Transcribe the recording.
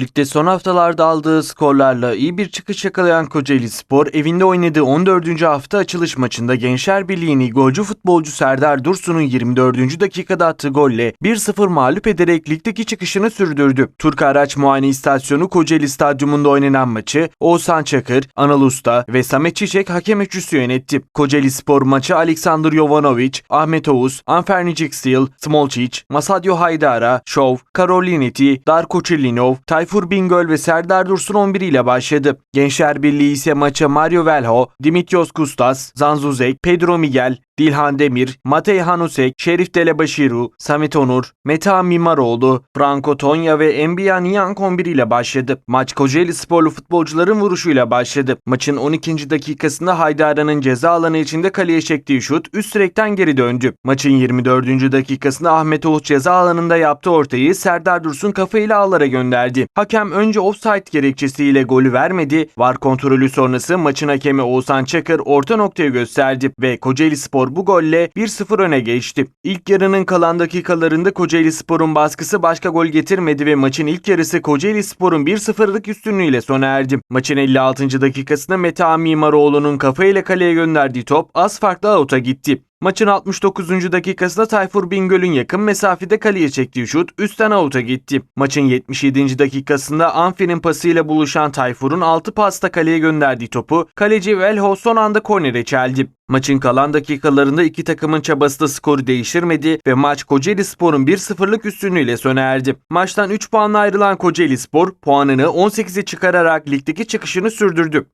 Ligde son haftalarda aldığı skorlarla iyi bir çıkış yakalayan Kocaeli Spor, evinde oynadığı 14. hafta açılış maçında Gençler Birliği'ni golcü futbolcu Serdar Dursun'un 24. dakikada attığı golle 1-0 mağlup ederek ligdeki çıkışını sürdürdü. Turk Araç Muayene İstasyonu Kocaeli Stadyumunda oynanan maçı Oğuzhan Çakır, Anıl Usta ve Samet Çiçek hakem üçlüsü yönetti. Kocaeli Spor maçı Aleksandr Jovanovic, Ahmet Oğuz, Anfernicik Stil, Smolcic, Masadio Haydara, Şov, Karolinetti, Darko Çillinov, Tayfur Bingöl ve Serdar Dursun 11 ile başladı. Gençler Birliği ise maça Mario Velho, Dimitrios Kustas, Zanzuzek, Pedro Miguel, Dilhan Demir, Matej Hanusek, Şerif Delebaşiru, Samet Onur, Metehan Mimaroğlu, Franco Tonya ve Enbiya Niyank 11 ile başladı. Maç Kocaeli sporlu futbolcuların vuruşuyla başladı. Maçın 12. dakikasında Haydara'nın ceza alanı içinde kaleye çektiği şut üst direkten geri döndü. Maçın 24. dakikasında Ahmet Oğuz ceza alanında yaptığı ortayı Serdar Dursun kafayla ağlara gönderdi. Hakem önce offside gerekçesiyle golü vermedi. VAR kontrolü sonrası maçın hakemi Oğuzhan Çakır orta noktayı gösterdi ve Kocaeli Spor bu golle 1-0 öne geçti. İlk yarının kalan dakikalarında Kocaeli Spor'un baskısı başka gol getirmedi ve maçın ilk yarısı Kocaeli Spor'un 1-0'lık üstünlüğüyle sona erdi. Maçın 56. dakikasında Mete Mimaroğlu'nun kafayla kaleye gönderdiği top az farklı out'a gitti. Maçın 69. dakikasında Tayfur Bingöl'ün yakın mesafede kaleye çektiği şut üstten out'a gitti. Maçın 77. dakikasında Anfi'nin pasıyla buluşan Tayfur'un 6 pasta kaleye gönderdiği topu kaleci Velho son anda kornere çeldi. Maçın kalan dakikalarında iki takımın çabası da skoru değiştirmedi ve maç Kocaeli Spor'un 1-0'lık üstünlüğüyle sona erdi. Maçtan 3 puanla ayrılan Kocaeli Spor puanını 18'e çıkararak ligdeki çıkışını sürdürdü.